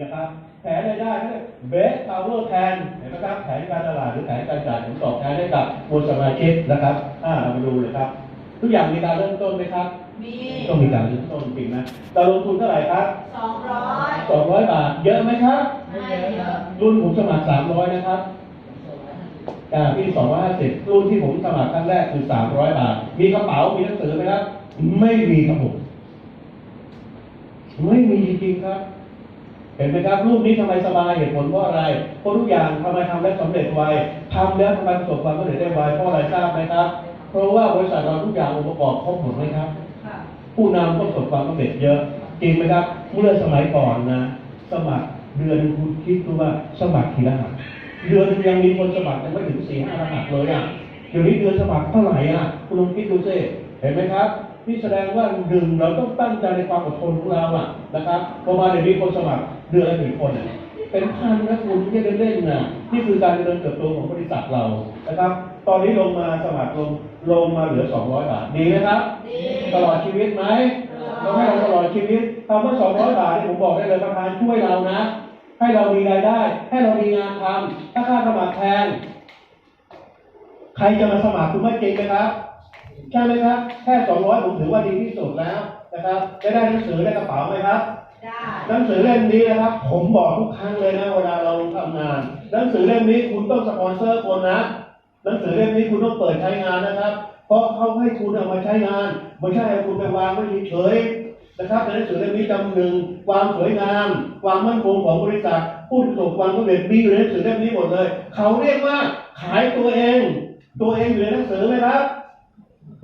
นะครับแผนรายได้เบสพาวเวอร์แทนเห็นไหมครับแผนการตลาดหรือแผนการจ่ายผลตอบแทนให้กับผู้สมาชิกนะครับอ่าเรามาดูเลยครับ ทุกอย่างมีการเริ่มต้นไหมครับมีต้องมีการเริ่มต้นจริงนะเราลงทุนเท่าไหร่ครับสองร้อยสองร้อยบาทเยอะไหมครับไม่เยอะรุ่นผมสมัครสามร้อยนะครับอ่าพี่สองร้อยห้าสิบรุ่นที่ผมสมัครครั้งแรกคือสามร้อยบาท มีกระเป๋ามีหนังสือไหมครับ ไม่มีครับผมไม่มีจริงๆครับ เห็นไหมครับรูปนี้ทำไมสบายเหตุผลเพราะอะไรเพราะทุกอย่างทำไมทำแล้วสำเร็จไวทำแล้วทำไมประสบความสำเร็จได้ไวเพราะอะไรทราบไหมครับ เพราะว่าบริษัทเราทุกอย่างองค์ประกอบครบหมดไหมครับค่ะผู้นำก็ประสบความสำเร็จเยอะจริงไหมครับเมื่อสมัยก่อนนะ สมัครเดือนคุณคิดดูว่าสมัครกี่รหัสเดือนยังมีคนสมัครยังไม่ถึงสี่ห้ารหัสเลยอะเดี๋ยวนี้เดือนสมัครเท่าไหร่อะคุณลองคิดดูสิเห็นไหมครับนี่แสดงว่าหนึ่งเราต้องตั้งใจในความอดทนของเราอะนะครับประมาณเดี๋ยวนี้คนสมัคร เดือนละหนึ่งคนอะเป็นพันนะคุณไม่ได้เล่นๆนะนี่คือการเจริญเติบโตของบริษัทเรานะครับ ตอนนี้ลงมาสมัครลงลงมาเหลือ 200 บาทดีไหมครับดีตลอดชีวิตไหมเราให้เราตลอดชีวิตคำว่าสองร้อยบาทที่ผมบอกได้เลยประธานช่วยเรานะ ให้เรามีรายได้ ให้เรามีงานทำถ้าค่าสมัครแพงใครจะมาสมัครคุณว่าจริงไหมครับใช่ไหมครับแค่สองร้อยผมถือว่าดีที่สุดแล้วนะครับจะได้หนังสือได้กระเป๋าไหมครับได้ หนังสือเล่มนี้นะครับ ผมบอกทุกครั้งเลยนะเวลาเราทำงาน หนังสือเล่มนี้คุณต้องสปอนเซอร์คนนะ หนังสือเล่มนี้คุณต้องเปิดใช้งานนะครับ เพราะเขาให้คุณเอามาใช้งาน ไม่ใช่ให้คุณไปวางไว้เฉยนะครับในหนังสือเล่มนี้จำหนึ่งความสวยงาม ความมั่นคงของบริษัทผู้ประสบความสำเร็จมีอยู่ในหนังสือเล่มนี้หมดเลย เขาเรียกว่าขายตัวเอง ตัวเองอยู่ในหนังสือไหมครับ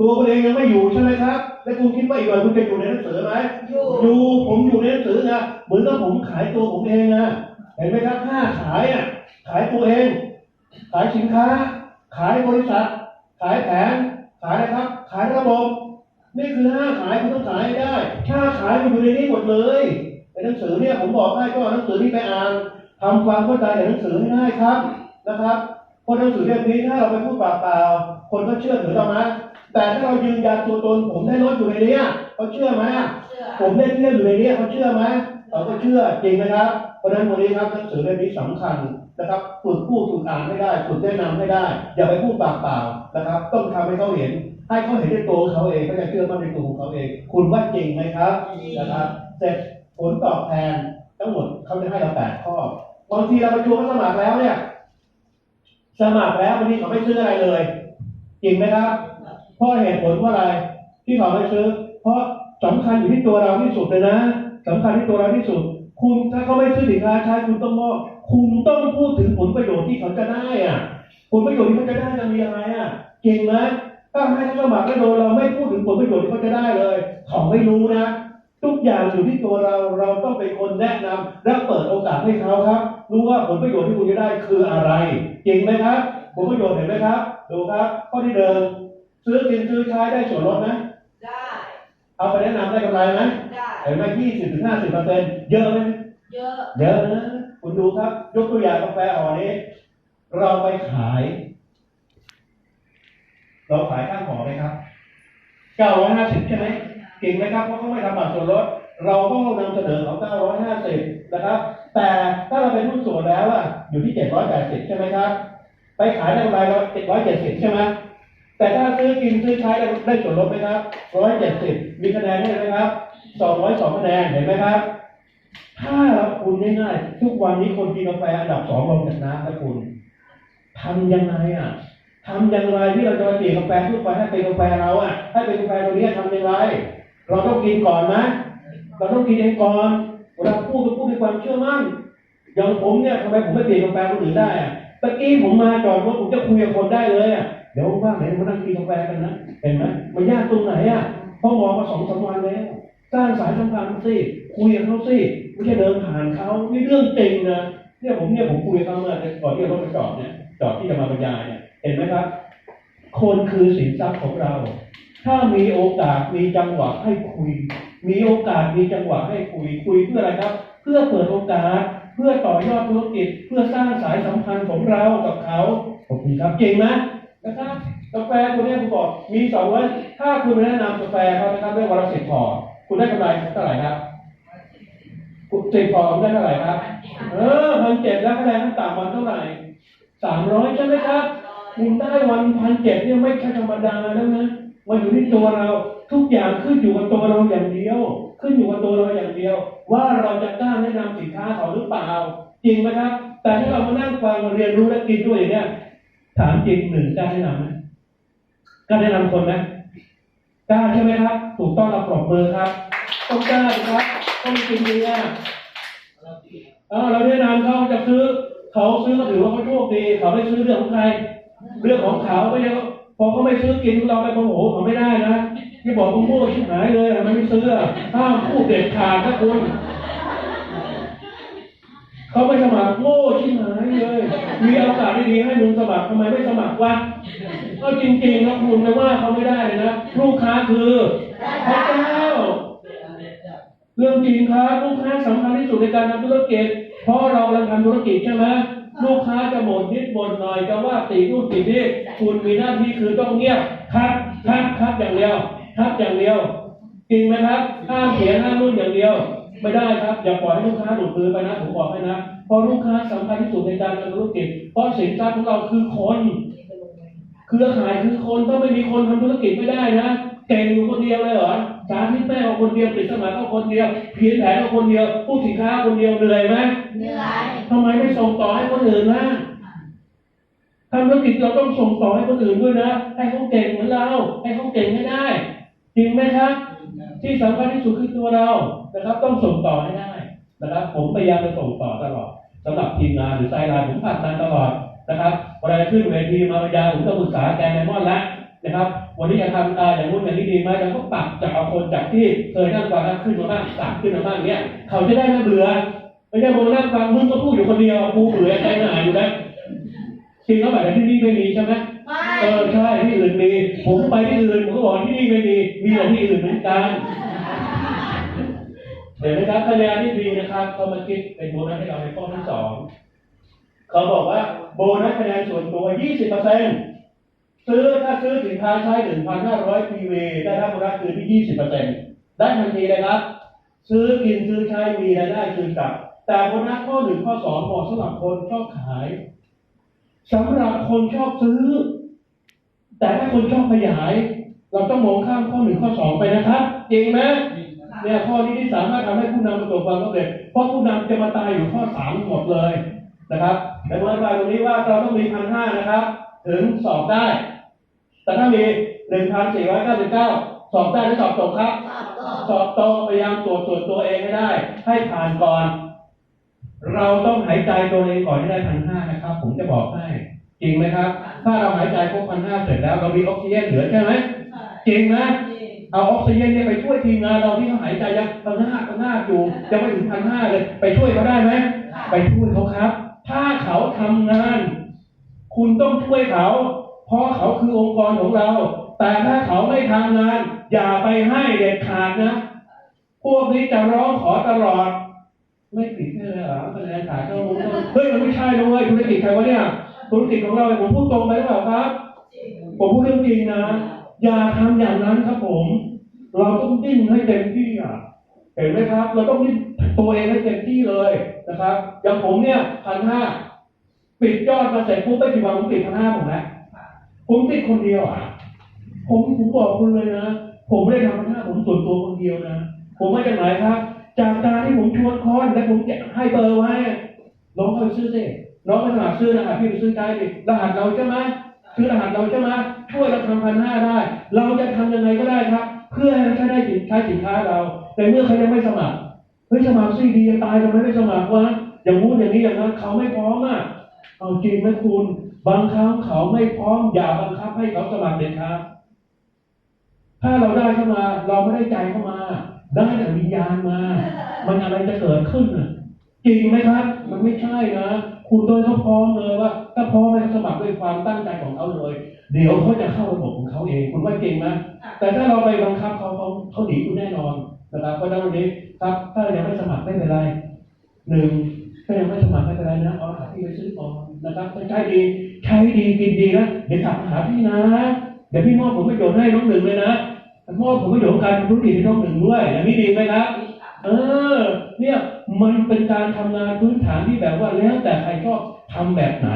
ตัวคุณเองยังไม่อยู่ใช่ไหมครับ แล้วคุณคิดว่าอีกหน่อยคุณจะอยู่ในหนังสือไหมอยู่อยู่ผมอยู่ในหนังสือนะเหมือนกับผมขายตัวผมเองนะเห็นไหมครับค่าขายอะขายตัวเอง ขายสินค้า ขายบริษัท ขายแผนขายอะไรครับ ขายระบบนี่คือห้าขายคุณต้องขายให้ได้ถ้าขายมันอยู่ในนี้หมดเลยในหนังสือเนี่ยผมบอกให้ก็เอาหนังสือนี้ไปอ่านทำความเข้าใจในหนังสือให้ได้ครับนะครับเพราะหนังสือเล่มนี้ถ้าเราไปพูดเปล่าๆคนก็เชื่อถือเรานะ แต่ถ้าเรายืนยันตัวตนผมได้รถอยู่ในนี้เขาเชื่อไหมเชื่อผมได้เที่ยวอยู่ในนี้เขาเชื่อไหมเขาก็เชื่อจริงนะครับเพราะฉะนั้นวันนี้ครับหนังสือเล่มนี้สำคัญนะครับฝึกพูดฝึกอ่านให้ได้ฝึกแนะนำให้ได้ อย่าไปพูดปากเปล่านะครับ ต้องทำให้เขาเห็น ให้เขาเห็นในตัวของเขาเองเขาจะเชื่อมั่นในตัวของเขาเอง คุณว่าจริงไหมครับนะครับเสร็จผลตอบแทนทั้งหมดเขาจะให้เราแปดข้อบางทีเราไปชวนเขาสมัครแล้วเนี่ย สมัครแล้ววันนี้เขาไม่ซื้ออะไรเลย จริงไหมครับ เพราะเหตุผลว่าอะไรที่เขาไม่ซื้อ เพราะสำคัญอยู่ที่ตัวเราที่สุดเลยนะสำคัญที่ตัวเราที่สุด คุณถ้าเขาไม่ซื้อสินค้าใช้คุณต้องมอบคุณต้องพูดถึงผลประโยชน์ที่เขาจะได้อะผลประโยชน์ที่เขาจะได้จะมีอะไรอะเก่งไหมถ้าให้เขาสมัครแล้วโดยเราไม่พูดถึงผลประโยชน์ที่เขาจะได้เลยเขาไม่รู้นะทุกอย่างอยู่ที่ตัวเราเราต้องเป็นคนแนะนำและเปิดโอกาสให้เขาครับ รู้ว่าผลประโยชน์ที่คุณจะได้คืออะไรจริงไหมครับผลประโยชน์เห็นไหมครับ ดูครับ ข้อที่เดิม ซื้อกินซื้อใช้ได้ส่วนลดไหมได้ เอาไปแนะนำได้กำไรไหมได้ เห็นไหมยี่สิบถึงห้าสิบเปอร์เซ็นต์เยอะไหมเยอะ เยอะนะ คุณดูครับ ยกตัวอย่างกาแฟอ่อนนี้ เราไปขาย เราขายข้างหอไหมครับเก้าร้อยห้าสิบใช่ไหมเก่งไหมครับเพราะเขาไม่ทำบัตรส่วนลด เราก็นำเสนอเขา950นะครับ แต่ถ้าเราเป็นหุ้นส่วนแล้วอะอยู่ที่780ใช่ไหมครับ ไปขายได้กำไรเรา770ใช่ไหม แต่ถ้าซื้อกินซื้อใช้ได้ส่วนลดไหมครับ170มีคะแนนให้ไหมครับ202คะแนนเห็นไหมครับ ถ้าเราคุณง่ายๆทุกวันนี้คนกินกาแฟอันดับสองรองจากน้ำนะคุณทำยังไงอะทำอย่างไรที่เราจะมาเปลี่ยนกาแฟทั่วไปให้เป็นกาแฟเราอะให้เป็นกาแฟตัวนี้ทำอย่างไร เราต้องกินก่อนนะเราต้องกินเองก่อนเวลาพูดก็พูดด้วยความเชื่อมั่นอย่างผมเนี่ยทำไมผมไม่เปลี่ยนกาแฟคนอื่นได้อะตะกี้ผมมาจอดรถผมจะคุยกับคนได้เลยอะ เดี๋ยวว่างไหนมานั่งกินกาแฟกันนะเห็นไหมมันยากตรงไหนอะพราะมองมาสองสามวันแล้วสร้างสายสัมพันธ์สิคุยกับเขาสิไม่ใช่เดินผ่านเขานี่เรื่องจริงนะเนี่ยผมเนี่ยผมคุยกับเขาเมื่อก่อนที่รถมาจอดเนี่ยจอดที่จะมาบรรยายเนี่ยเห็นไหมครับ คนคือสินทรัพย์ของเรา ถ้ามีโอกาสมีจังหวะให้คุย มีโอกาสมีจังหวะให้คุยคุยเพื่ออะไรครับ เพื่อเปิดโอกาสเพื่อต่อยอดธุรกิจเพื่อสร้างสายสัมพันธ์ของเรากับเขาขอบคุณครับเก่งไหม นะครับกาแฟตัวนี้ผมบอกมีสองร้อยถ้าคุณไปแนะนำกาแฟเขานะครับด้วยวันละสิบพอคุณได้กำไรเท่าไหร่ครับสิบฟอได้เท่าไหร่ครับ เออพันเจ็ดแล้วคะแนนขั้นต่ำวันเท่าไหร่สามร้อยใช่ไหมครับ คุณได้วันพันเจ็ดเนี่ยไม่ใช่ธรรมดาแล้วนะมันอยู่ที่ตัวเราทุกอย่างขึ้นอยู่กับตัวเราอย่างเดียว ขึ้นอยู่กับตัวเราอย่างเดียว ว่าเราจะกล้าแนะนำสินค้าเขาหรือเปล่า จริงไหมครับ แต่ถ้าเรามานั่งฟังมาเรียนรู้และกินด้วยอย่างเนี้ย ถามจริงหนึ่งกล้าแนะนำไหมกล้าแนะนำคนไหมกล้าใช่ไหมครับ ถูกต้องเราปรบมือครับต้องกล้าครับต้องจริงดีอะเออเราแนะนำเขาจะซื้อเขาซื้อก็ถือว่าเขาโชคดีเขาไม่ซื้อเรื่องของใคร เรื่องของเขาไม่ใช่พอเขาไม่ซื้อกินเราไปโมโหเขาไม่ได้นะที่บอกมึงโง่ชิบหายเลยทำไมไม่ซื้อห้ามพูดเด็ดขาดนะคุณ เขาไม่สมัครโง่ชิบหายเลย มีโอกาสดีๆให้มึงสมัครทำไมไม่สมัครวะก็จริงๆนะคุณนะว่าเขาไม่ได้เลยนะลูกค้าคือพระเจ้าเรื่องจริงครับลูกค้าสำคัญที่สุดในการทำธุรกิจเพราะเรากำลังทำธุรกิจใช่ไหมลูกค้าจะบ่นนิดบ่นหน่อยจะว่าตีนู่นตีนี่คุณมีหน้าที่คือต้องเงียบครับครับครับอย่างเดียวครับอย่างเดียวจริงไหมครับห้ามเสียงห้ามรุ่นอย่างเดียว ไม่ได้ครับ อย่าปล่อยให้ลูกค้าหลุดมือไปนะผมบอกให้นะเพราะลูกค้าสำคัญที่สุดในการทำธุรกิจเพราะสินค้าของเราคือคนเครือข่ายคือคนถ้าไม่มีคนทำธุรกิจไม่ได้นะเก่งอยู่คนเดียวเลยเหรอสาธิตแม่เอาคนเดียวปิดสมัครเอาคนเดียวเพียนแผนเอาคนเดียวผู้สินค้าคนเดียวเหนื่อยไหมเหนื่อยทำไมไม่ส่งต่อให้คนอื่นล่ะทำธุรกิจเราต้องส่งต่อให้คนอื่นด้วยนะให้เขาเก่งเหมือนเราให้เขาเก่งให้ได้จริงไหมครับ ที่สำคัญที่สุดคือตัวเรานะครับ ต้องส่งต่อให้ได้นะครับ ผมพยายามจะส่งต่อตลอดสำหรับทีมงานหรือไซไลน์ผมผัดมานตลอดนะครับเวลาขึ้นเวทีมาพยายามผมก็ปรึกษาแกนไดมอนแล้วนะครับ วันนี้จะทำอ่าอย่างนู้นอย่างนี้ดีไหมเราก็ปรับจากเอาคนจากที่เคยนั่งฟังขึ้นมาบ้างสามขึ้นมาบ้างเนี้ยเขาจะได้ไม่เบื่อไม่ใช่ผมนั่งฟังมึงก็พูดอยู่คนเดียวกูเบื่อใจหนาอยู่นะจริงแล้วแบบที่นี่ไม่มีใช่ไหม เออใช่ที่อื่นมี ผมไปที่อื่นผมก็บอกที่นี่ไม่มี มีแต่ที่อื่นเหมือนกันเดี๋ยวนะครับคะแนนที่ดีนะครับเขามาคิดเป็นโบนัสให้เราในข้อที่สองเขาบอกว่าโบนัสคะแนนส่วนตัว 20เปอร์เซ็นต์ซื้อถ้าซื้อสินค้าใช้1,500 PV ได้รับโบนัสคืนที่ 20เปอร์เซ็นต์ได้ทันทีเลยครับ ซื้อกินซื้อใช้มีรายได้คืนกลับ แต่โบนัสข้อหนึ่งข้อสองเหมาะสำหรับคนชอบขายสำหรับคนชอบซื้อ แต่ถ้าคนชอบขยาย เราต้องมองข้ามข้อหนึ่งข้อสองไปนะครับจริงไหมเนี่ยข้อนี้ที่สามารถทำให้ผู้นำประสบความสำเร็จเพราะผู้นำจะมาตายอยู่ข้อสามหมดเลยนะครับแต่เมื่อไรตรงนี้ว่าเราต้องมีพันห้านะครับ ถึงสอบได้ แต่ถ้ามีหนึ่งพันสี่ร้อยเก้าสิบเก้าสอบได้หรือสอบตกครับ สอบตกสอบตกพยายามตรวจส่วนตัวเองให้ได้ ให้ผ่านก่อน เราต้องหายใจตัวเองก่อนให้ได้พันห้านะครับ ผมจะบอกให้ จริงไหมครับ ถ้าเราหายใจครบพันห้าเสร็จแล้ว เรามีออกซิเจนเหลือใช่ไหมจริงไหมเอาออกซิเจนเนี่ยไปช่วยทีมงานเราที่เขาหายใจยังพันห้าพันห้าอยู่ยังไม่ถึงพันห้าเลย ไปช่วยเขาได้ไหมไปช่วยเขาครับ ถ้าเขาทำงาน คุณต้องช่วยเขา เพราะเขาคือองค์กรของเรา แต่ถ้าเขาไม่ทำงาน อย่าไปให้เด็ดขาดนะพวกนี้จะร้องขอตลอด ไม่ผิดเลยเหรอคะแนนขายก็รู้เฮ้ยมันไม่ใช่เลยธุรกิจใครวะเนี่ย ธุรกิจของเราเนี่ยผมพูดตรงไปหรือเปล่าครับ ผมพูดเรื่องจริงนะ อย่าทำอย่างนั้นครับผม เราต้องดิ้นให้เต็มที่อะ เห็นไหมครับ เราต้องดิ้นตัวเองให้เต็มที่เลยนะครับ อย่างผมเนี่ยพันห้าปิดยอดมาเสร็จปุ๊บไม่กี่วันผมติดพันห้าผมแล้วผมติดคนเดียวอะ ผมผมบอกคุณเลยนะ ผมไม่ได้ทำพันห้าผมส่วนตัวคนเดียวนะ ผมมาจากไหนครับ จากการที่ผมชวนคอนและผมจะให้เบอร์ไว้น้องเข้าไปซื้อสิ น้องไปสมัครซื้อนะครับพี่ไปซื้อได้ดิรหัสเราใช่ไหมซื้อรหัสเราใช่ไหมช่วยเราทำพันห้าได้ เราจะทำยังไงก็ได้ครับ เพื่อให้เขาได้สินใช้สินค้าเรา แต่เมื่อเขายังไม่สมัครเฮ้ยสมัครสิดีตายทำไมไม่สมัครวะอย่างงู้นอย่างนี้อย่างนั้นเขาไม่พร้อมอะเอาจริงไหมคุณบางครั้งเขาไม่พร้อมอย่าบังคับให้เขาสมัครเด็ดขาดถ้าเราได้เข้ามา เราไม่ได้ใจเข้ามา ได้แต่วิญญาณมา มันอะไรจะเกิดขึ้นน่ะจริงไหมครับ มันไม่ใช่นะ คุณโดยเขาพร้อมเลยว่าถ้าพร้อมให้เขาสมัครด้วยความตั้งใจของเขาเลย เดี๋ยวเขาจะเข้าระบบของเขาเอง คุณว่าจริงไหมแต่ถ้าเราไปบังคับเขาเขาเขาหนีคุณแน่นอนนะครับเพราะฉะนั้นวันนี้ครับถ้ายังไม่สมัครไม่เป็นไรหนึ่งถ้ายังไม่สมัครไม่เป็นไรนะเอาหาที่ไปซื้อก่อนนะครับถ้าใช้ดีใช้ดีกินดีนะเดี๋ยวกลับมาหาพี่นะ เดี๋ยวพี่มอบผลประโยชน์ให้น้องหนึ่งเลยนะมอบผลประโยชน์การทำธุรกิจให้น้องหนึ่งด้วยอย่างนี้ดีไหมครับเออ เนี่ย มันเป็นการทำงานพื้นฐานที่แบบว่าแล้วแต่ใครชอบทำแบบไหน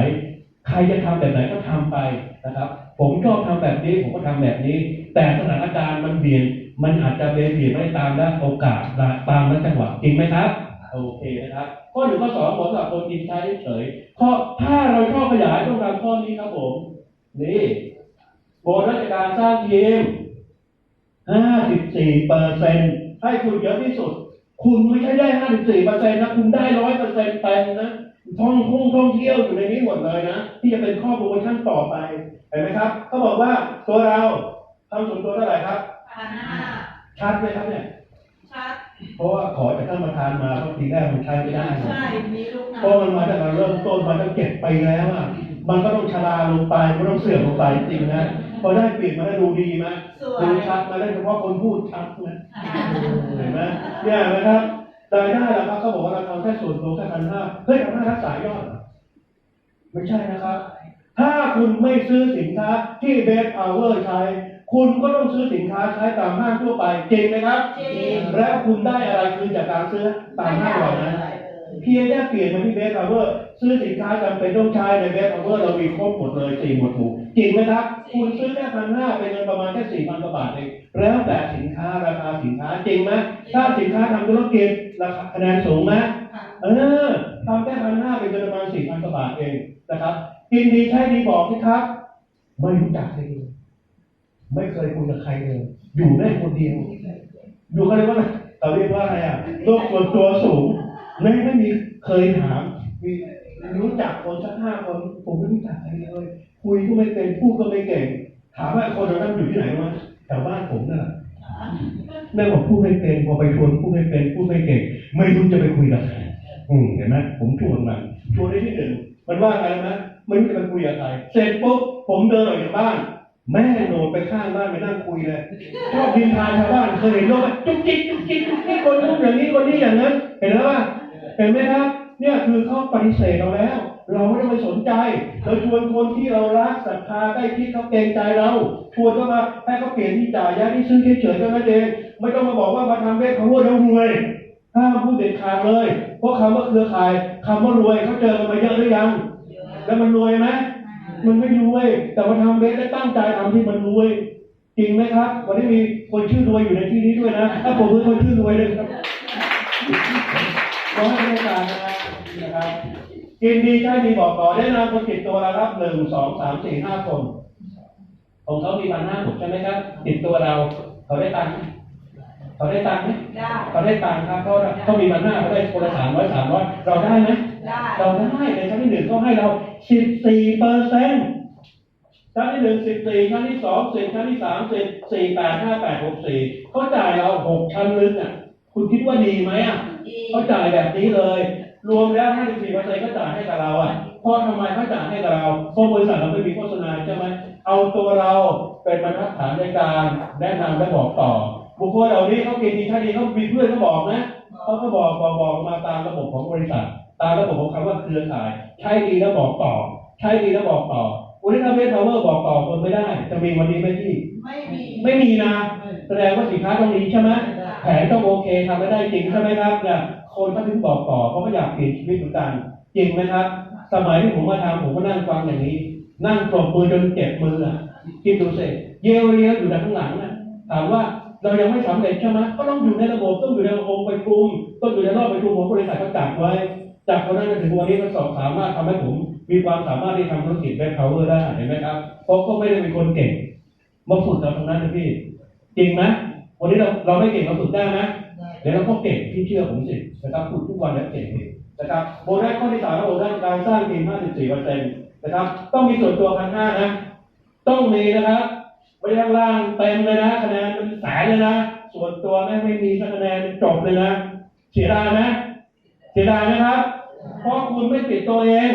ใครจะทำแบบไหนก็ทำไปนะครับ ผมชอบทำแบบนี้ผมก็ทำแบบนี้ แต่สถานการณ์มันเบี่ยงมันอาจจะเบี่ยงเบี่ยงไม่ตามและโอกาสตามและจังหวะจริงไหมครับโอเคนะครับข้อหนึ่งข้อสองผมสำหรับคนกินใช้เฉยข้อถ้าเราชอบขยายต้องการข้อนี้ครับผม นี่โบนัสจากการสร้างทีม54เปอร์เซ็นให้คุณเยอะที่สุด คุณไม่ใช่ได้54เปอร์เซ็นนะ คุณได้ร้อยเปอร์เซ็นต์เต็มนะท่องท่องท่องเที่ยวอยู่ในนี้หมดเลยนะ ที่จะเป็นข้อโปรโมชั่นต่อไปเห็นไหมครับเขาบอกว่าตัวเราทำส่วนตัวเท่าไหร่ครับพันห้าชัดไหมครับเนี่ยชัดเพราะว่าขอจากท่านประธานมาเพราะทีแรกมันใช้ไม่ได้นะใช่มีลูกน้เพราะมันมาจากการเริ่มต้นมาตั้งเจ็ดปีแล้วอะมันก็ต้องชราลงไปมันต้องเสื่อมลงไปจริงนะ พอได้เปลี่ยนมาได้ดูดีไหมำสวยดูชัดมาได้เฉพาะคนพูดชัดนะเห็นไหมเนี่ยนะครับรายได้แล้วครับเขาบอกว่าเราทำแค่ส่วนตัวแค่พันห้าเฮ้ยพันห้ารักษายอดเหรอไม่ใช่นะครับ ถ้าคุณไม่ซื้อสินค้าที่เบสพาวเวอร์ใช้ คุณก็ต้องซื้อสินค้าใช้ตามห้างทั่วไปจริงไหมครับจริงแล้วคุณได้อะไรคืนจากการซื้อตามห้างเหล่านั้นเพียงแค่เปลี่ยนมาที่เบสพาวเวอร์ ซื้อสินค้าจำเป็นต้องใช้ในเบสพาวเวอร์เรามีครบหมดเลยสี่หมวดหมู่จริงไหมครับ คุณซื้อแค่พันห้าเป็นเงินประมาณแค่สี่พันกว่าบาทเองแล้วแต่สินค้าราคาสินค้าจริงไหมถ้าสินค้าทำธุรกิจราคาคะแนนสูงไหมค่ะเออทำแค่พันห้าเป็นเงินประมาณสี่พันกว่าบาทเองนะครับกินดีใช้ดีบอกสิครับ ไม่รู้จักใครเลยไม่เคยคุยกับใครเลยอยู่ได้คนเดียวอยู่เขาเรียกว่าอะไรเขาเรียกว่าอะไรอะโลกส่วนตัวสูงไม่ไม่มีเคยถามมี รู้จักคนสักห้าคนผมไม่รู้จักใครเลยคุยก็ไม่เป็นพูดก็ไม่เก่ง ถามว่าคนนั้นอยู่ที่ไหนรู้ไหมแถวบ้านผมนั่นแหละแม่บอกพูดไม่เป็นพอไปชวนพูดไม่เป็นพูดไม่เก่ง ไม่รู้จะไปคุยกับใครอืมเห็นไหมผมชวนมันชวนได้ที่หนึ่งมันว่าอะไงนะไม่รู้จะไปคุยกับใครเสร็จปุ๊บผมเดินออกจากบ้าน แม่โดดไปข้างบ้านไปนั่งคุยเลยชอบดินทานชาวบ้านเคยเห็นโลกไหมจุกจิกจุกจิกจุกจิกคนนู้นอย่างนี้คนนี้อย่างนั้น เห็นแล้วป่ะเห็นไหมครับ เนี่ยคือเขาปฏิเสธเราแล้ว เราไม่ต้องไปสนใจ เราชวนคนที่เรารักศรัทธาใกล้ชิดเขาเกรงใจเรา ชวนเขามาให้เขาเปลี่ยนที่จ่ายยาที่ซื้อเฉยๆเท่านั้นเองไม่ต้องมาบอกว่ามาทำเวทเขาว่าเรรวยห้ามพูดเด็ดขาดเลย เพราะคำว่าเครือข่ายคำว่ารวยเขาเจอกันมาเยอะหรือยัง แล้วมันรวยไหมมันไม่รวย แต่มาทำเบสได้ตั้งใจทำที่มันรวยจริงไหมครับ วันนี้มีคนชื่อรวยอยู่ในที่นี้ด้วยนะถ้าผมเป็นคนชื่อรวยเลยครับ ขอให้บริการนะครับกินดีใช้ดีบอกต่อได้นำคนติดตัวเราครับหนึ่งสองสามสี่ห้าคนของเขามีพันห้าหมดใช่ไหมครับ ติดตัวเราเขาได้ตังค์ไหมเขาได้ตังค์ไหมได้เขาได้ตังค์ครับเขาเขามีพันห้าเขาได้คนละสามร้อยสามร้อยเราได้ไหมได้เราได้ในชั้นที่หนึ่งเขาให้เราสิบสี่เปอร์เซ็นต์ชั้นที่หนึ่งสิบสี่ชั้นที่สองสิบชั้นที่สามสิบสี่แปดห้าแปดหกสี่เขาจ่ายเราหกชั้นลึกอะ คุณคิดว่าดีไหมอะดี เขาจ่ายแบบนี้เลย รวมแล้วห้าสิบสี่เปอร์เซ็นต์เขาจ่ายให้กับเราอะเพราะทำไมเขาจ่ายให้กับเราเพราะบริษัทเราไม่มีโฆษณาใช่ไหมเอาตัวเราเป็นบรรทัดฐานในการแนะนำและบอกต่อ บุคคลเหล่านี้เขากินดีใช้ดีเขามีเพื่อนเขาบอกนะเขาก็บอกบอกบอกมาตามระบบของบริษัท ตามระบบของคำว่าเครือข่าย ใช้ดีแล้วบอกต่อ ใช้ดีแล้วบอกต่อวันนี้ถ้าเวทพาวเวอร์บอกต่อคนไม่ได้ จะมีวันนี้ไหมพี่ ไม่มี ไม่มีนะ แสดงว่าสินค้าต้องดีใช่ไหม แผนต้องโอเคทำไม่ได้จริงใช่ไหมครับเนี่ยคนเขาถึงบอกต่อเพราะเขาอยากเปลี่ยนชีวิตเหมือนกันจริงไหมครับ สมัยที่ผมมาทำผมก็นั่งฟังอย่างนี้ นั่งปรบมือจนเจ็บมืออะคิดดูสิเยลเลียอยู่แต่ข้างหลังนะถามว่าเรายังไม่สำเร็จใช่ไหมก็ต้องอยู่ในระบบต้องอยู่ในองค์ประชุมต้องอยู่ในรอบประชุมของบริษัทเขาจัดไว้จากวันนั้นจนถึงวันนี้มันสอบสามารถทำให้ผมมีความสามารถที่ทำธุรกิจแบ็คพาวเวอร์ได้เห็นไหมครับเพราะก็ไม่ได้เป็นคนเก่งมาฝึกเราตรงนั้นนะพี่ จริงไหม วันนี้เราเราไม่เก่งเราฝึกได้ไหมเดี๋ยวเราก็เก่งพี่เชื่อผมสินะครับฝึกทุกวันแล้วเก่งเองนะครับโบนัสข้อที่สามโบนัสการสร้างทีม54เปอร์เซ็นต์นะครับ ต้องมีส่วนตัวพันห้านะ ต้องมีนะครับไม่ได้ข้างล่างเต็มเลยนะคะแนนเป็นแสนเลยนะส่วนตัวไม่ไม่มีสักคะแนนจบเลยนะเสียดายไหมเสียดายไหมครับ เพราะคุณไม่ติดตัวเอง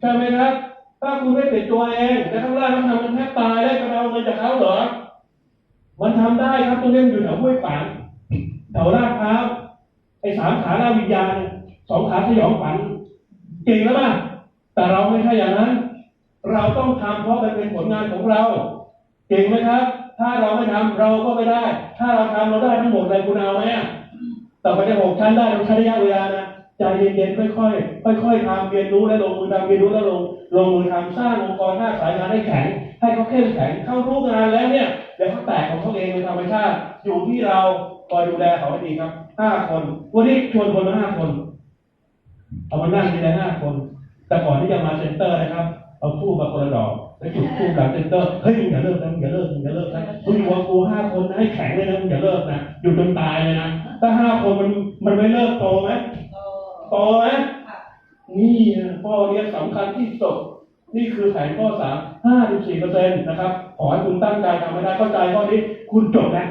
ใช่ไหมครับถ้าคุณไม่ติดตัวเองแล้วข้างล่างมันทำมันแทบตายได้วจะเอาเงินจากเขาเหรอ มันทำได้ครับตรงนี้มันอยู่แถวห้วยฝางแถวลาดพร้าวไอ้สามขาหน้าวิญญาณสองขาสยองขวัญเก่งแล้วป่ะแต่เราไม่ใช่อย่างนั้น เราต้องทำเพราะมันเป็นผลงานของเรา เก่งไหมครับ ถ้าเราไม่ทำเราก็ไม่ได้ ถ้าเราทำเราได้ทั้งหมดเลยคุณเอาไหมอะต่อไปจะหกชั้นได้ต้องใช้ระยะเวลานะใจเย็นๆค่อยๆค่อยๆทำเรียนรู้และลงมือทำเรียนรู้แล้วลงลงมือทำสร้างองค์กรหน้าสายงานให้แข็ง ให้เขาเข้มแข็งเข้ารู้งานแล้วเนี่ยเดี๋ยวเขาแตกของเขาเองเป็นธรรมชาติ อยู่ที่เราคอยดูแลเขาให้ดีครับห้าคน วันนี้ชวนคนมาห้าคน เอามานั่งทีละห้าคน แต่ก่อนที่จะมาเซ็นเตอร์นะครับ เอาทูบมาคนละดอกแล้วจุดทูบหลังเซ็นเตอร์ เฮ้ยมึงอย่าเลิกนะมึงอย่าเลิกมึงอย่าเลิกนะมึงอยู่กับกูห้าคนนะให้แข็งเลยนะมึงอย่าเลิกนะ อยู่จนตายเลยนะ ถ้าห้าคนมันมันไม่เลิกโตไหมโตโตไหมค่ะนี่นะข้อเนี้ยสำคัญที่สุด นี่คือแผนข้อสามห้าถึงสี่เปอร์เซ็นต์นะครับ ขอให้คุณตั้งใจทำให้ได้เข้าใจข้อนี้ คุณจบแล้ว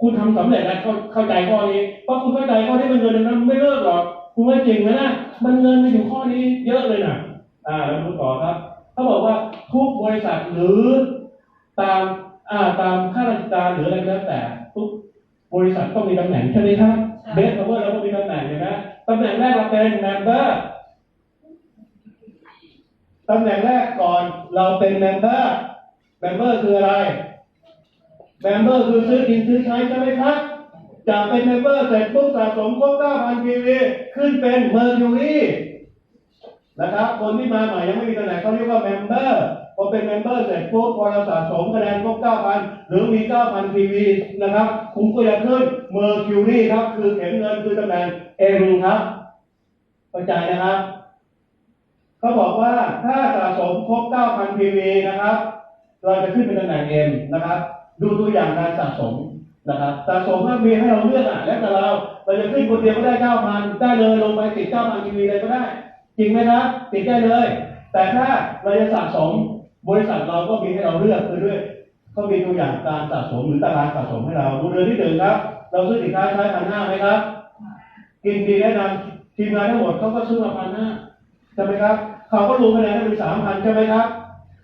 คุณทำสำเร็จแล้วเข้าเข้าใจข้อนี้เพราะคุณเข้าใจข้อนี้เป็นเงินนั้นไม่เลิกหรอก คุณว่าจริงไหมนะมันเงินมันอยู่ข้อนี้เยอะเลยนะอ่าแล้วดูต่อครับเขาบอกว่าทุกบริษัทหรือตามอ่าตามข้าราชการหรืออะไรก็แล้วแต่ทุกบริษัทต้องมีตำแหน่งใช่ไหมครับเบสพาวเวอร์เราก็มีตำแหน่งเห็นไหมตำแหน่งแรกเราเป็นแมมเบอร์ ตำแหน่งแรกก่อนเราเป็นเมมเบอร์เมมเบอร์คืออะไรเมมเบอร์คือซื้อกินซื้อใช้ใช่ไหมครับจากเป็นเมมเบอร์เสร็จปุ๊บสะสมครบ9,000 PV ขึ้นเป็นเมอร์คิวรีนะครับ คนที่มาใหม่ยังไม่มีตำแหน่งเขาเรียกว่าเมมเบอร์พอเป็นเมมเบอร์เสร็จปุ๊บพอเราสะสมคะแนนครบ9,000 หรือมี 9,000 PV นะครับ คุณก็จะขึ้นเมอร์คิวรีครับ คือเข็มเงินคือตำแหน่งเอ็มครับเข้าใจนะครับ เขาบอกว่าถ้าสะสมครบ 9,000 PV นะครับ เราจะขึ้นเป็นตำแหน่ง M นะครับ ดูตัวอย่างการสะสมนะครับสะสมถ้ามีให้เราเลือกอะแล้วแต่เราเราจะขึ้นคนเดียวก็ได้ 9,000 ได้เลยลงไปติด 9,000 PV เลยก็ได้ จริงไหมครับติดได้เลย แต่ถ้าเราจะสะสมบริษัทเราก็มีให้เราเลือกคือด้วยเขามีตัวอย่างการสะสมหรือตารางสะสมให้เราดูเดือนที่หนึ่งครับ เราซื้อสินค้าใช้พันห้าไหมครับ กินดีแนะนำทีมงานทั้งหมดเขาก็ซื้อมาพันห้าใช่ไหมครับ เขาก็รวมคะแนนให้เป็นสามพันใช่ไหมครับ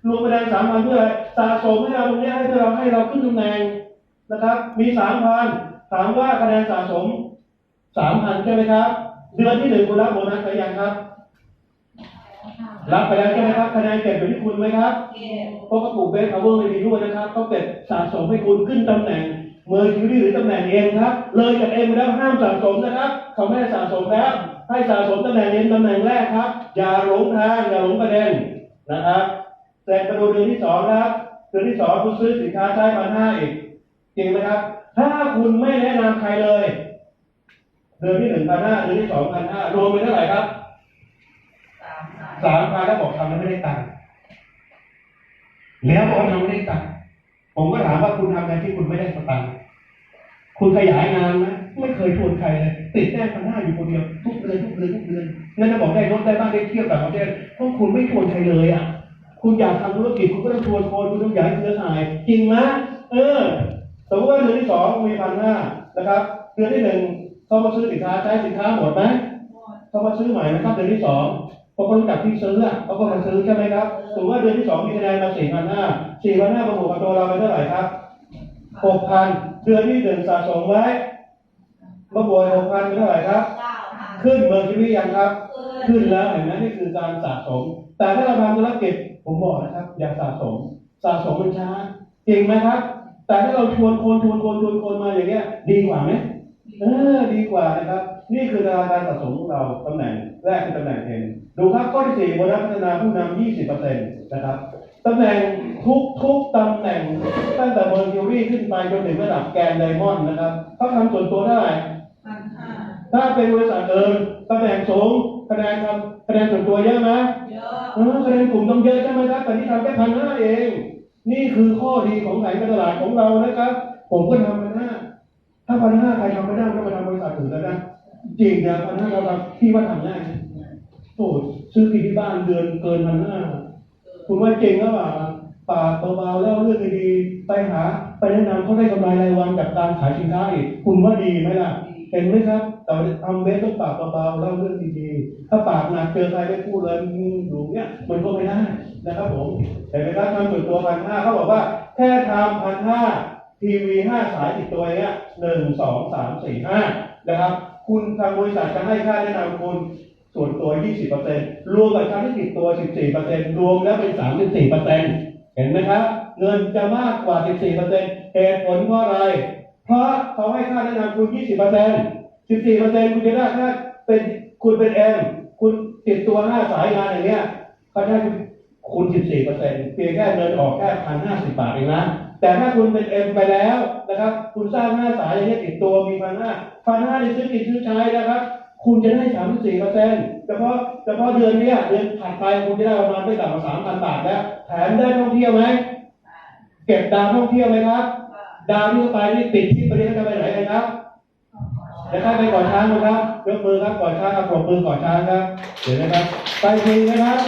รวมคะแนนสามพันเพื่ออะไรสะสมให้เราตรงนี้ให้เพื่อเราให้เราขึ้นตำแหน่งนะครับ มีสามพันถามว่าคะแนนสะสมสามพันใช่ไหมครับ เดือนที่หนึ่งคุณรับโบนัสไปยังครับ รับไปแล้วใช่ไหมครับคะแนนเก็บอยู่ที่คุณไหมครับเกมเพราะเขาปลูกเบสพาวเวอร์ไม่ดีด้วยนะครับเขาเก็บสะสมให้คุณขึ้นตำแหน่งเมอร์คิวรีหรือตำแหน่งเอ็มครับ เลยจากเอ็มแล้วห้ามสะสมนะครับ เขาไม่ได้สะสมแล้ว ให้สะสมตำแหน่งเอ็มตำแหน่งแรกครับ อย่าหลงทางอย่าหลงประเด็นนะครับเสร็จมาดูเดือนที่สองนะครับเดือนที่สองคุณซื้อสินค้าใช้พันห้าอีกจริงไหมครับ ถ้าคุณไม่แนะนำใครเลย เดือนที่หนึ่งพันห้าเดือนที่สองพันห้ารวมเป็นเท่าไหร่ครับสามสามสามพันแล้วบอกทำแล้วไม่ได้ตังค์แล้วบอกว่าทำไม่ได้ตังค์ผมก็ถามว่าคุณทำงานที่คุณไม่ได้สตังค์คุณขยายงานไหมไม่เคยชวนใครเลย ติดแน่พันห้าอยู่คนเดียวทุกเดือนทุกเดือนทุกเดือนงั้นจะบอกได้ลดได้บ้างได้เที่ยวแบบประเทศเพราะคุณไม่ชวนใครเลยอะ คุณอยากทำธุรกิจคุณก็ต้องชวนคนคุณต้องอยากให้เครือข่ายจริงไหมเออสมมติว่าเดือนที่สองมีพันห้านะครับเดือนที่หนึ่งเขามาซื้อสินค้าใช้สินค้าหมดไหมหมดเขามาซื้อใหม่นะครับเดือนที่สองพอเขารู้จักที่ซื้ออะเขาก็มาซื้อใช่ไหมครับสมมติว่าเดือนที่สองมีคะแนนมาสี่พันห้าสี่พันห้ามาบวกกับตัวเราเป็นเท่าไหร่ครับหกพันเดือนที่หนึ่งสะสมไว้ มาบวกหกพันเป็นเท่าไหร่ครับ เก้าพันขึ้นเมอร์คิวรียังครับขึ้นขึ้นแล้วเห็นไหมนี่คือการสะสม แต่ถ้าเราทำธุรกิจผมบอกนะครับ อย่าสะสม สะสมมันช้าจริงไหมครับ แต่ถ้าเราชวนคนชวนคนชวนคนมาอย่างเงี้ย ดีกว่าไหมเออดีกว่านะครับ นี่คือตารางการสะสมของเราตำแหน่งแรกคือตำแหน่งเอ็นดูครับข้อที่สี่โบนัสพัฒนาผู้นำ20%นะครับตำแหน่งทุกทุกตำแหน่งตั้งแต่เมอร์คิวรีขึ้นไปจนถึงระดับแกนไดมอนด์นะครับเขาทำส่วนตัวเท่าไหร่พันห้า ถ้าเป็นบริษัทเดิมตำแหน่งสูงคะแนนทำคะแนนส่วนตัวเยอะไหมเยอะเออคะแนนกลุ่มต้องเยอะใช่ไหมครับแต่ที่ทำแค่พันห้าเอง นี่คือข้อดีของแผนการตลาดของเรานะครับ ผมก็ทำพันห้าถ้าพันห้าใครทำไม่ได้ก็มาทำบริษัทอื่นแล้วนะจริงนะพันห้าเราทำที่ว่าทำง่ายนะโอ้ซื้อกินที่บ้านเดือนเกินพันห้าคุณว่าจริงหรือเปล่าปากเบาๆแล้วเรื่องดีๆไปหา ไปแนะนำเขาได้กำไรรายวันจากการขายสินค้าอีกคุณว่าดีไหมล่ะเห็นไหมครับ แต่ทำเบสต้องปากเบาๆเล่าเรื่องดีๆถ้าปากหนักเจอใครไม่พูดเลยอืมอยู่เนี่ยมันก็ไม่ได้นะครับผมเห็นไหมครับทำส่วนตัวพันห้าเขาบอกว่าแค่ทำพันห้าทีวีห้าสายติดตัวเนี้ยหนึ่งสองสามสี่ห้านะครับ คุณทางบริษัทจะให้ค่าแนะนำคุณส่วนตัว 20%รวมกับค่าที่ติดตัว 14%รวมแล้วเป็น 34%เห็นไหมครับ เงินจะมากกว่า 14%เหตุผลเพราะอะไร เพราะเขาให้ค่าแนะนำคุณ 20% สิบสี่เปอร์เซ็นต์คุณจะได้แค่เป็นคุณเป็นเอ็มคุณติดตัวห้าสายงานอย่างเงี้ยเขาจะให้คุณคูณสิบสี่เปอร์เซ็นต์เพียงแค่เงินออกแค่พันห้าสิบบาทเองนะแต่ถ้าคุณเป็นเอ็มไปแล้วนะครับ คุณสร้างห้าสายอย่างเงี้ยติดตัวมีพันห้าพันห้าในซื้อกินซื้อใช้นะครับ คุณจะได้สามสิบสี่เปอร์เซ็นต์เฉพาะเฉพาะเดือนเนี้ยเดือนถัดไปคุณจะได้ประมาณไม่ต่ำกว่าสามพันบาทแล้วแถมได้ท่องเที่ยวไหมเก็บดาวท่องเที่ยวไหมครับ ดาวที่ไปนี่ติดที่ประเทศจะไปไหนกันครับ เดี๋ยวใครไปก่อนช้างนะครับยกมือครับก่อนช้างครับปรบมือก่อนช้างครับเดี๋ยวนะครับ ไปฟรีนะครับ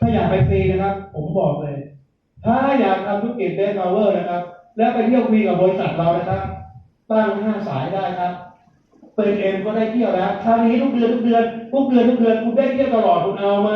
ถ้าอยากไปฟรีนะครับ ผมบอกเลย ถ้าอยากทำธุรกิจเดนมาเวอร์นะครับ แล้วไปเที่ยวฟรีกับบริษัทเรานะครับตั้งห้าสายได้ครับเป็นเอ็มก็ได้เที่ยวแล้วคราวนี้ทุกเดือนทุกเดือนทุกเดือนทุกเดือนคุณได้เที่ยวตลอดคุณเอาไหม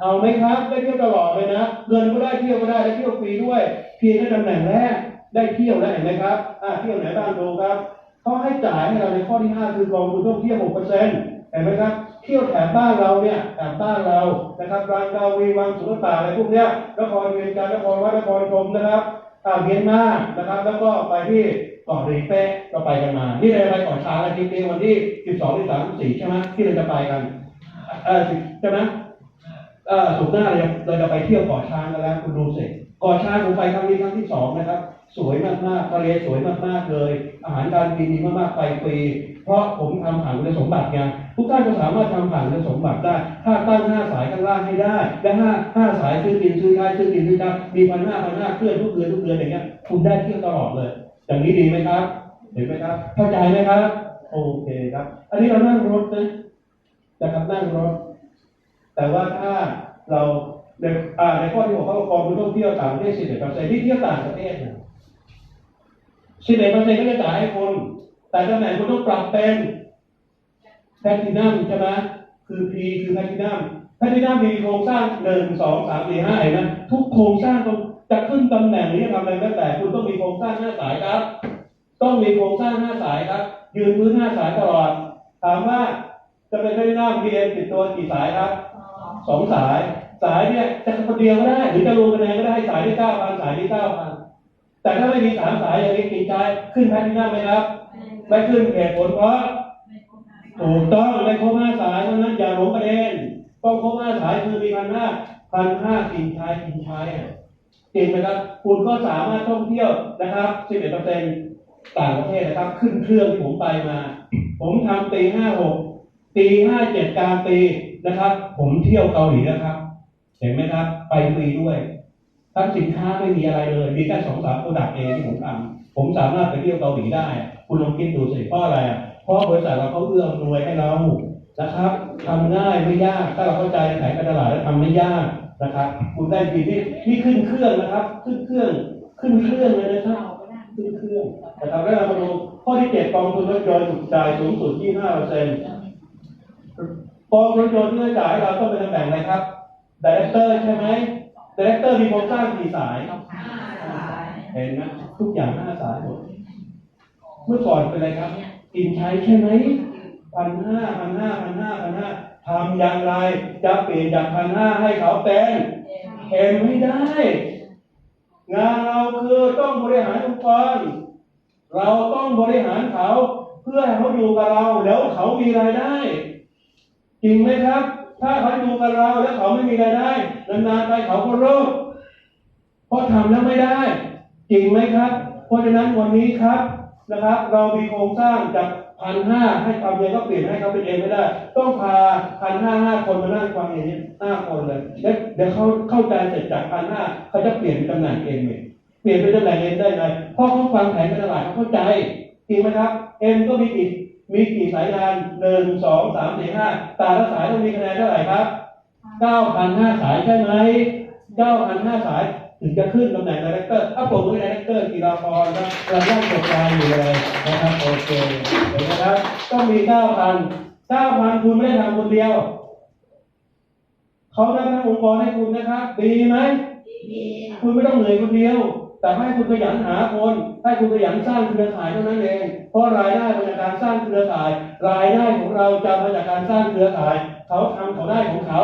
เอาไหมครับ ได้เที่ยวตลอดเลยนะเงินก็ได้เที่ยวก็ได้ได้เที่ยวฟรีด้วยเพียงแค่ตำแหน่งแรกได้เที่ยวแล้วเห็นไหมครับอ่าเที่ยวไหนบ้างดูครับ เขาให้จ่ายให้เราในข้อที่ห้าคือกองทุนท่องเที่ยวหกเปอร์เซ็นต์เห็นไหมครับ เที่ยวแถบบ้านเราเนี่ยแถบบ้านเรานะครับรังกาวีวังสุรตาอะไรพวกเนี้ยนครเวียงจันทร์นครวัดนครชมนะครับอ่าเมียนมานะครับ แล้วก็ไปที่เกาะรีเป้ก็ไปกันมา นี่เราจะไปเกาะช้างอาทิตย์นี้วันที่สิบสองที่สามสี่ใช่ไหมที่เราจะไปกันเออใช่ไหมเออสุกร์หน้าเราจะเราจะไปเที่ยวเกาะช้างกันแล้วคุณดูสิ กาะช้างผมไปครั้งนี้ครั้งที่สองนะครับ สวยมากๆทะเลสวยมากๆเลย อาหารการกินดีมากๆไปฟรีเพราะผมทำผ่านคุณสมบัติไงทุกท่านก็สามารถทำผ่านคุณสมบัติได้ ถ้าตั้งห้าสายข้างล่างให้ได้ และห้าห้าสายซื้อกินซื้อใช้ซื้อกินซื้อใช้มีพันห้าพันห้าเคลื่อนทุกเดือนทุกเดือนอย่างเงี้ยคุณได้เที่ยวตลอดเลย อย่างนี้ดีไหมครับ เห็นไหมครับ เข้าใจไหมครับ โอเคครับ อันนี้เรานั่งรถนะนะครับนั่งรถ แต่ว่าถ้าเรา ในอ่าในข้อที่บอกว่ากองทุนท่องเที่ยวต่างประเทศสิบเอ็ดเปอร์เซ็นต์ที่เที่ยวต่างประเทศเนี่ยสิบเอ็ดเปอร์เซ็นต์ก็จะจ่ายให้คุณแต่ตำแหน่งคุณต้องปรับเป็นแพลตินัมใช่ไหมคือ P คือแพลตินัมแพลตินัมมีโครงสร้างหนึ่งสองสามสี่ห้าเห็นไหมทุกโครงสร้างต้องจะขึ้นตำแหน่งหรือจะทำอะไรก็แต่คุณต้องมีโครงสร้างห้าสายครับ ต้องมีโครงสร้างห้าสายครับ ยืนพื้นห้าสายตลอด ถามว่าจะเป็นแพลตินัม BM ติดตัวกี่สายครับสองสาย สายเนี่ยจะคนเดียวก็ได้หรือจะรวมคะแนนก็ได้สายที่เก้าพันสายที่เก้าพันแต่ถ้าไม่มีสามสายอย่างนี้กินใจขึ้นแพทที่หน้าไหมครับไม่ขึ้นเหตุผลเพราะถูกต้องไม่ครบห้าสายเพราะฉะนั้นอย่าหลงประเด็นต้องครบห้าสายคือมีพันห้าพันห้ากินชายกินชายอะจริงไหมครับ คุณก็สามารถท่องเที่ยวนะครับสิบเอ็ดเปอร์เซ็นต่างประเทศนะครับ ขึ้นเครื่องที่ผมไปมา ผมทำปีห้าหกปีห้าเจ็ดกลางปีนะครับ ผมเที่ยวเกาหลีนะครับ เห็นไหมครับ ไปฟรีด้วย ทั้งสินค้าไม่มีอะไรเลย มีแค่สองสามโปรดักต์เองที่ผมทำผมสามารถไปเที่ยวเกาหลีได้ คุณลองคิดดูสิเพราะอะไรเพราะบริษัทเราเขาเอื้อมหนวยให้เรานะครับทำง่ายไม่ยาก ถ้าเราเข้าใจในแผนการตลาดแล้วทำไม่ยากนะครับคุณได้ฟรีนี่นี่ขึ้นเครื่องนะครับ ขึ้นเครื่อง ขึ้นเครื่องเลยนะครับขึ้นเครื่องนะครับแล้วเรามาดูข้อที่เจ็ดกองทุนรถยนต์ถูกจ่ายสูงสุด25เปอร์เซ็นต์กองรถยนต์ที่จะจ่ายเราต้องเป็นตำแหน่งอะไรครับ ดีเรคเตอร์ใช่ไหมดีเรคเตอร์มีโครงสร้างกี่สาย เห็นไหมทุกอย่างห้าสายหมด เมื่อก่อนเป็นอะไรครับกินใช้ใช่ไหมพันห้าพันห้าพันห้าพันห้าทำอย่างไร จะเปลี่ยนจากพันห้าให้เขาเป็นเอ็มไม่ได้ งานเราคือต้องบริหารองค์กรเราต้องบริหารเขา เพื่อให้เขาอยู่กับเราแล้วเขามีรายได้ จริงไหมครับ ถ้าเขาอยู่กับเราแล้วเขาไม่มีรายได้นานๆไปเขาก็เลิกเพราะทำแล้วไม่ได้จริงไหมครับ เพราะฉะนั้นวันนี้ครับนะครับ เรามีโครงสร้างจากพันห้าให้ทำยังไงก็เปลี่ยนให้เขาเป็นเองไม่ได้ ต้องพาพันห้าห้าคนมานั่งฟังอย่างนี้ห้าคนเลยแล้วเดี๋ยวเขาเข้าใจเสร็จจากพันห้าเขาจะเปลี่ยนตำแหน่งเองเลยเปลี่ยนเป็นตำแหน่งเองได้ไงเพราะเขาฟังแผนการตลาดเขาเข้าใจจริงไหมครับ เอ็มก็มีกี่ มีกี่สายงานหนึ่งสองสามสี่ห้าแต่ละสายต้องมีคะแนนเท่าไหร่ครับเก้าพันห้าสายใช่ไหมเก้าพันห้าสายถึงจะขึ้นตำแหน่งดีเรคเตอร์ถ้าผมเป็นดีเรคเตอร์กีฬาพรนะเราต้องจบการอยู่เลยนะครับโอเคเห็นไหมครับต้องมีเก้าพันเก้าพันคุณไม่ได้ทำคนเดียวเขาได้ทั้งองค์กรให้คุณนะครับดีไหมคุณไม่ต้องเหนื่อยคนเดียว แต่ให้คุณขยันหาคน ให้คุณขยันสร้างเครือข่ายเท่านั้นเอง เพราะรายได้มาจากการสร้างเครือข่าย รายได้ของเราจะมาจากการสร้างเครือข่าย เขาทำเขาได้ของเขา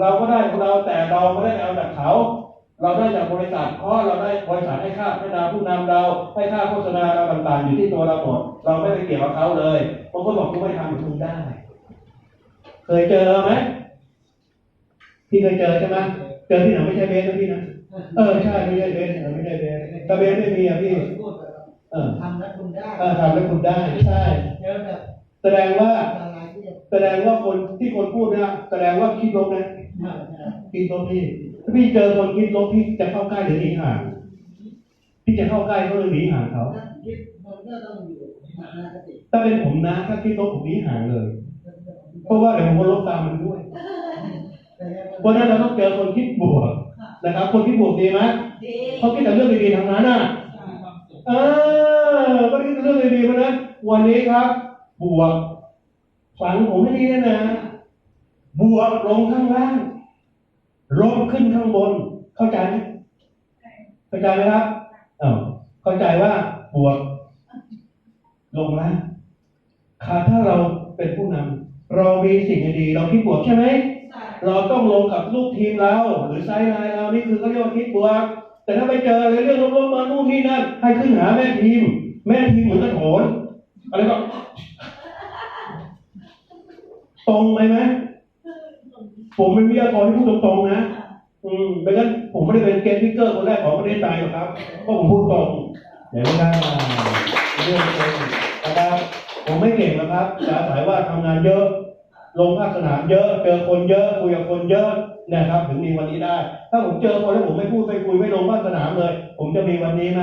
เราก็ได้ของเราแต่เราไม่ได้เอาจากเขา เราได้จากบริษัทเพราะเราได้บริษัทให้ค่าพัฒนาผู้นำเราให้ค่าโฆษณาเราต่างๆ อยู่ที่ตัวเราหมดเราไม่ไปเกี่ยวกับเขาเลยบางคนบอกกูไม่ทำคุณได้ เคยเจอไหมพี่เคยเจอใช่ไหมเจอที่ไหนไม่ใช่เบสนะพี่นะ เออใช่ไม่ใช่เบสเออไม่ใช่เบสถ้าเบสไม่มีอะพี่พูดแบบเออทำแล้วคุณได้เออทำแล้วคุณได้ใช่เจอแบบแสดงว่าอะไรที่จะแสดงว่าคนที่คนพูดนะแสดงว่าคิดลบนะทำคิดลบพี่ถ้าพี่เจอคนคิดลบพี่จะเข้าใกล้หรือหนีห่างพี่จะเข้าใกล้เขาหรือหนีห่างเขาถ้าคิดมันก็ต้องอยู่ทัศนคติถ้าเป็นผมนะ ถ้าคิดลบผมหนีห่างเลย เพราะว่าเดี๋ยวผมก็ลบตามมันด้วยแต่ยังเพราะฉะนั้นเราต้องเจอคนคิดบวก นะครับ คนคิดบวกดีไหมดีเขาคิดแต่เรื่องดีๆทางนั้นน่ะเออก็คิดแต่เรื่องดีๆเพราะฉะนั้นวันนี้ครับ บวกฝังผมให้ดีนะนะบวกลงข้างล่างลบขึ้นข้างบน เข้าใจไหมเข้าใจไหมครับเออเข้าใจว่าบวกลงล่างค่ะถ้าเราเป็นผู้นำเรามีสิ่งดีๆเราคิดบวกใช่ไหมใช่ เราต้องลงกับลูกทีมเราหรือไซด์ไลน์เรานี่คือเขาเรียกว่าคิดบวก แต่ถ้าไปเจออะไรเรื่องลบๆมานู่นนี่นั่นให้ขึ้นหาแม่ทีม แม่ทีมเหมือนกระโถนอะไรก็ตรงไหมไหมผมเป็นวิทยากรที่พูดตรงๆนะ อืมไม่งั้นผมไม่ได้เป็นเกมพิกเกอร์คนแรกของประเทศไทยหรอกครับ เพราะผมพูดตรงเดี๋ยวไม่ได้เรื่องจริงนะครับ ผมไม่เก่งนะครับแต่อายว่าทำงานเยอะ ลงภาคสนามเยอะ เจอคนเยอะคุยกับคนเยอะนะครับ ถึงมีวันนี้ได้ ถ้าผมเจอคนแล้วผมไม่พูดไม่คุยไม่ลงภาคสนามเลย ผมจะมีวันนี้ไหม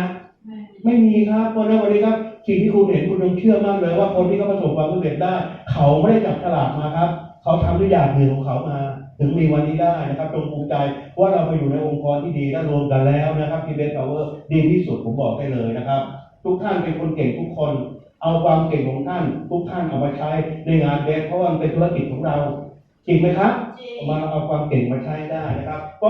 ไม่มีครับเพราะฉะนั้นวันนี้ครับสิ่งที่คุณเห็นคุณต้องเชื่อมากเลย ว่าคนที่เขาประสบความสำเร็จได้ เขาไม่ได้จับฉลากมาครับ เขาทำด้วยอย่างหนึ่งของเขามาถึงมีวันนี้ได้นะครับจงภูมิใจว่าเราไปอยู่ในองค์กรที่ดีและรวมกันแล้วนะครับทีเบสพาวเวอร์ดีที่สุดผมบอกได้เลยนะครับ ทุกท่านเป็นคนเก่งทุกคน เอาความเก่งของท่านทุกท่านเอามาใช้ในงานเบสเพราะว่ามันเป็นธุรกิจของเราจริงไหมครับจริงมาเอาความเก่งมาใช้ได้นะครับก็